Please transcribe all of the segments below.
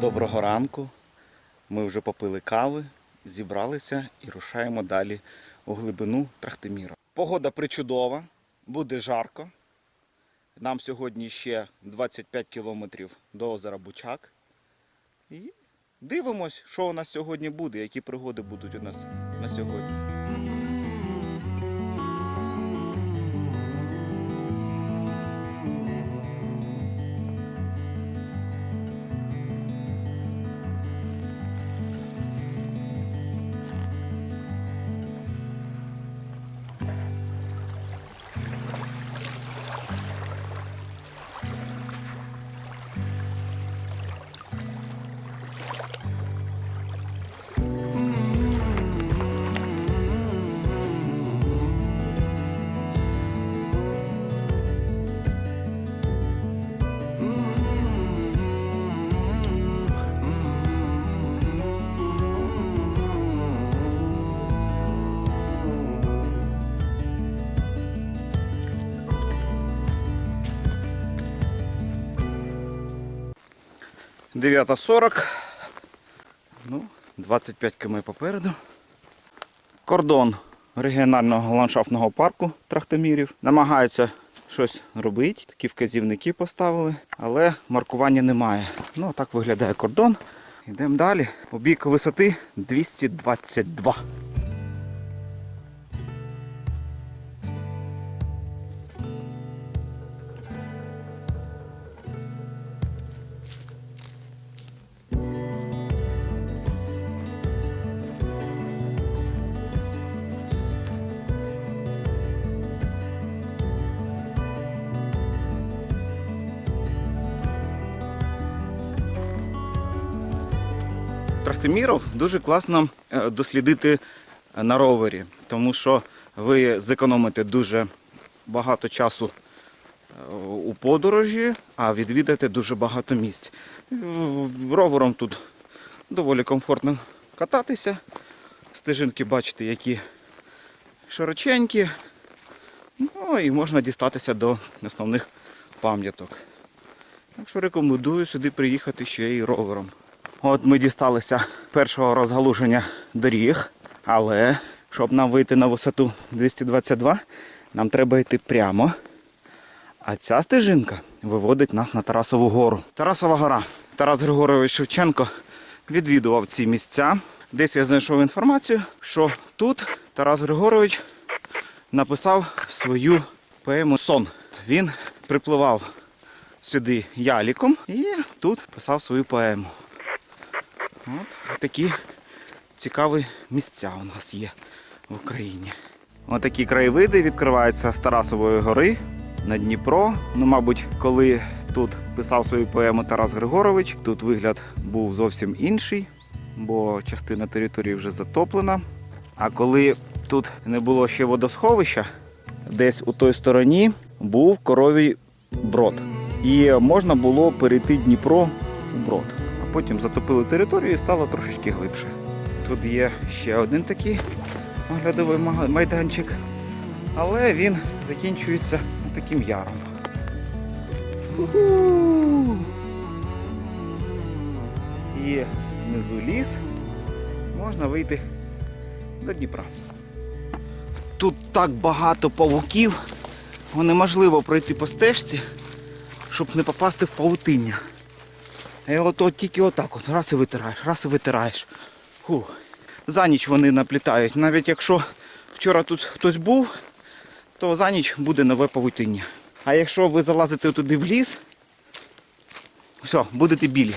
Доброго ранку. Ми вже попили кави, зібралися і рушаємо далі у глибину Трахтиміра. Погода причудова, буде жарко. Нам сьогодні ще 25 кілометрів до озера Бучак. І дивимось, що у нас сьогодні буде, які пригоди будуть у нас на сьогодні. — 9.40. Ну, 25 км попереду. Кордон регіонального ландшафтного парку Трахтимірів. Намагаються щось робити. Такі вказівники поставили, але маркування немає. Ну, так виглядає кордон. Йдемо далі. У бік висоти 222. Трахтиміров дуже класно е, дослідити на ровері, тому що ви зекономите дуже багато часу е, у подорожі, а відвідаєте дуже багато місць. Е, Ровером тут доволі комфортно кататися. Стежинки бачите, які широченькі. Ну і можна дістатися до основних пам'яток. Так що рекомендую сюди приїхати ще і ровером. От ми дісталися першого розгалуження доріг, але щоб нам вийти на висоту 222, нам треба йти прямо. А ця стежинка виводить нас на Тарасову гору. Тарасова гора. Тарас Григорович Шевченко відвідував ці місця. Десь я знайшов інформацію, що тут Тарас Григорович написав свою поему Сон. Він припливав сюди яліком і тут писав свою поему. От такі цікаві місця у нас є в Україні. Ось такі краєвиди відкриваються з Тарасової гори на Дніпро. Ну, мабуть, коли тут писав свою поему Тарас Григорович, тут вигляд був зовсім інший, бо частина території вже затоплена. А коли тут не було ще водосховища, десь у той стороні був коровій брод. І можна було перейти Дніпро у брод. Потім затопили територію і стало трошечки глибше. Тут є ще один такий оглядовий майданчик, але він закінчується таким яром. І внизу ліс можна вийти до Дніпра. Тут так багато павуків, бо неможливо пройти по стежці, щоб не попасти в павутиння. І от, от тільки отак от, раз і витираєш, раз і витираєш. Фух. За ніч вони наплітають. Навіть якщо вчора тут хтось був, то за ніч буде нове павутиння. А якщо ви залазите туди в ліс, все, будете білі.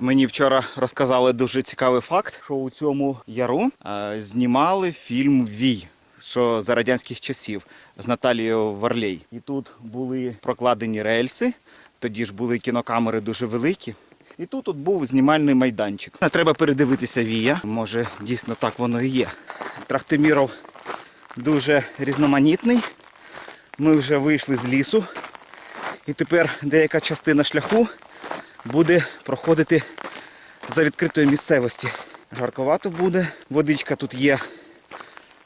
Мені вчора розказали дуже цікавий факт, що у цьому яру е, знімали фільм Вій, що за радянських часів з Наталією Варлей. І тут були прокладені рельси, тоді ж були кінокамери дуже великі. І тут от був знімальний майданчик. Треба передивитися вія. Може, дійсно так воно і є. Трахтиміров дуже різноманітний. Ми вже вийшли з лісу. І тепер деяка частина шляху буде проходити за відкритою місцевості. Жарковато буде. Водичка тут є.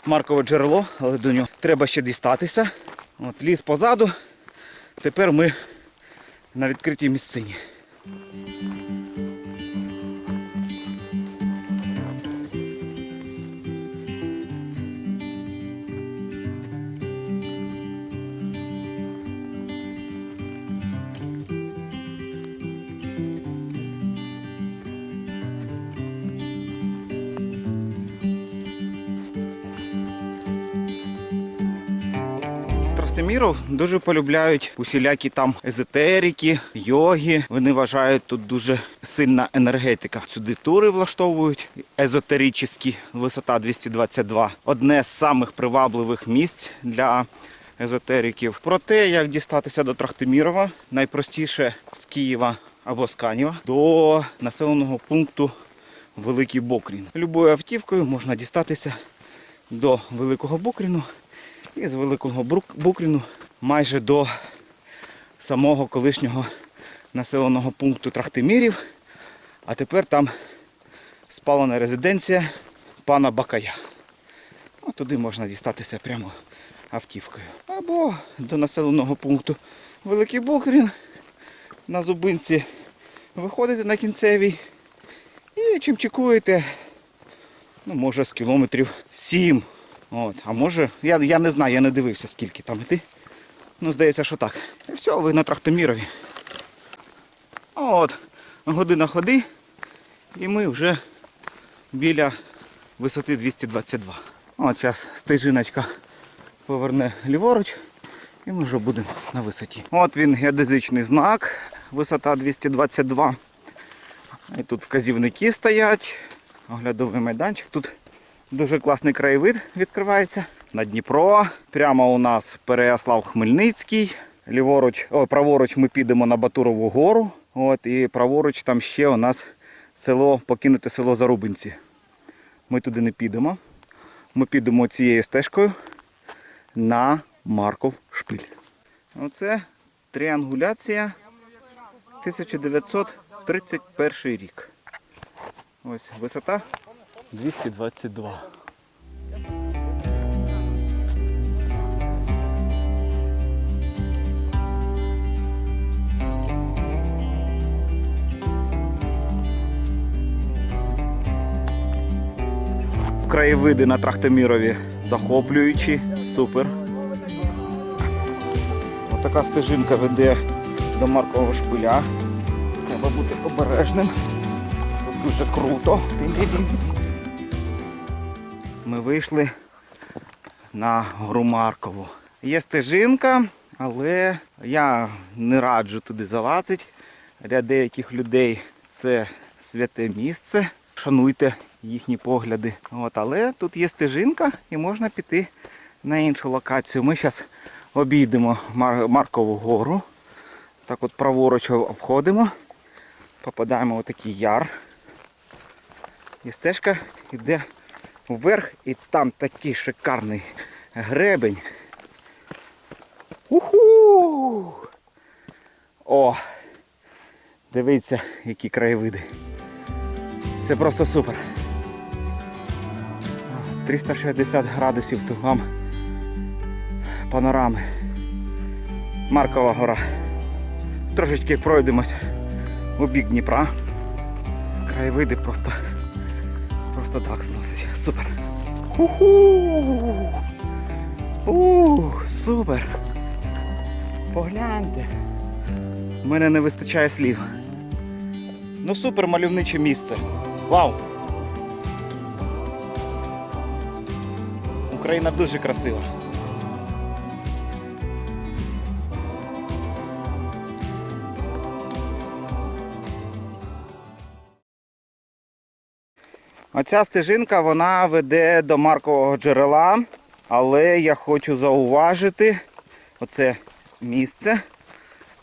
Маркове джерело, але до нього треба ще дістатися. От ліс позаду. Тепер ми на відкритій місцині. Трахтиміров дуже полюбляють усілякі там езотерики, йоги. Вони вважають тут дуже сильна енергетика. Сюди тури влаштовують езотеричні, висота 222. Одне з самих привабливих місць для езотериків. Про те, як дістатися до Трахтимірова, найпростіше з Києва або з Канєва до населеного пункту Великий Бокрін. Любою автівкою можна дістатися до Великого Бокріну і з Великого Букріну майже до самого колишнього населеного пункту Трахтимірів. А тепер там спалена резиденція пана Бакая. Ну, туди можна дістатися прямо автівкою. Або до населеного пункту Великий Букрін на зубинці виходите на кінцевій і чим чекуєте, ну, може з кілометрів 7. От, а може, я, я не знаю, я не дивився, скільки там іти. Ну, здається, що так. І все, ви на Трахтомірові. От, година ходи, і ми вже біля висоти 222. От зараз стежиночка поверне ліворуч, і ми вже будемо на висоті. От він геодезичний знак, висота 222. І тут вказівники стоять, оглядовий майданчик. Тут дуже класний краєвид відкривається. На Дніпро. Прямо у нас Переяслав Хмельницький. Ліворуч, о, праворуч ми підемо на Батурову гору. От, і праворуч там ще у нас село, покинуте село Зарубинці. Ми туди не підемо. Ми підемо цією стежкою на Марков шпиль. Оце тріангуляція 1931 рік. Ось висота 222. Краєвиди на Трахтимірові захоплюючі, супер. Отака стежинка веде до Маркового шпиля. Треба бути обережним. Тут дуже круто. Ми вийшли на гору Маркову. Є стежинка, але я не раджу туди залазити. Для деяких людей це святе місце. Шануйте їхні погляди. От, але тут є стежинка і можна піти на іншу локацію. Ми зараз обійдемо Мар- Маркову гору. Так от праворуч обходимо. Попадаємо в такий яр. І стежка йде вверх, і там такий шикарний гребень. Уху! О! Дивіться, які краєвиди. Це просто супер. 360 градусів тут вам панорами. Маркова гора. Трошечки пройдемось у бік Дніпра. Краєвиди просто просто так зносить. Супер. Уху! Ух, супер. Погляньте. У мене не вистачає слів. Ну супер мальовниче місце. Вау! Україна дуже красива. Оця стежинка вона веде до Маркового джерела, але я хочу зауважити оце місце.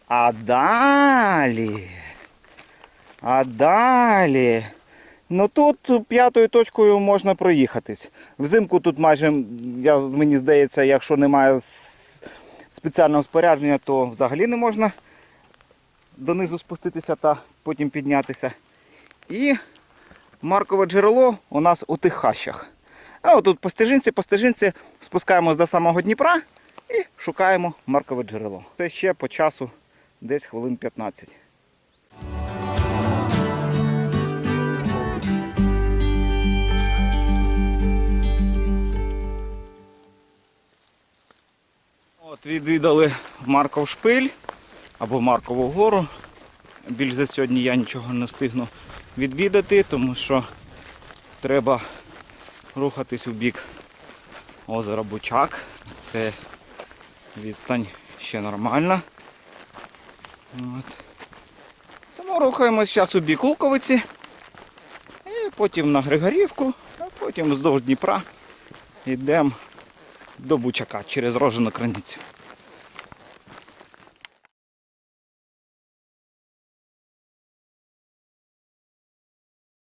А далі. А далі. Ну тут п'ятою точкою можна проїхатись. Взимку тут майже, я, мені здається, якщо немає спеціального спорядження, то взагалі не можна донизу спуститися та потім піднятися. І Маркове джерело у нас у тих хащах. А отут по стежинці, по стежинці спускаємось до самого Дніпра і шукаємо Маркове джерело. Це ще по часу десь хвилин 15. От відвідали Марков шпиль або Маркову гору. Більш за сьогодні я нічого не встигну відвідати, тому що треба рухатись у бік озера Бучак. Це Відстань ще нормальна. От. Тому рухаємось зараз у бік Луковиці. І потім на Григорівку, а потім вздовж Дніпра йдемо до Бучака через Рожену Краницю.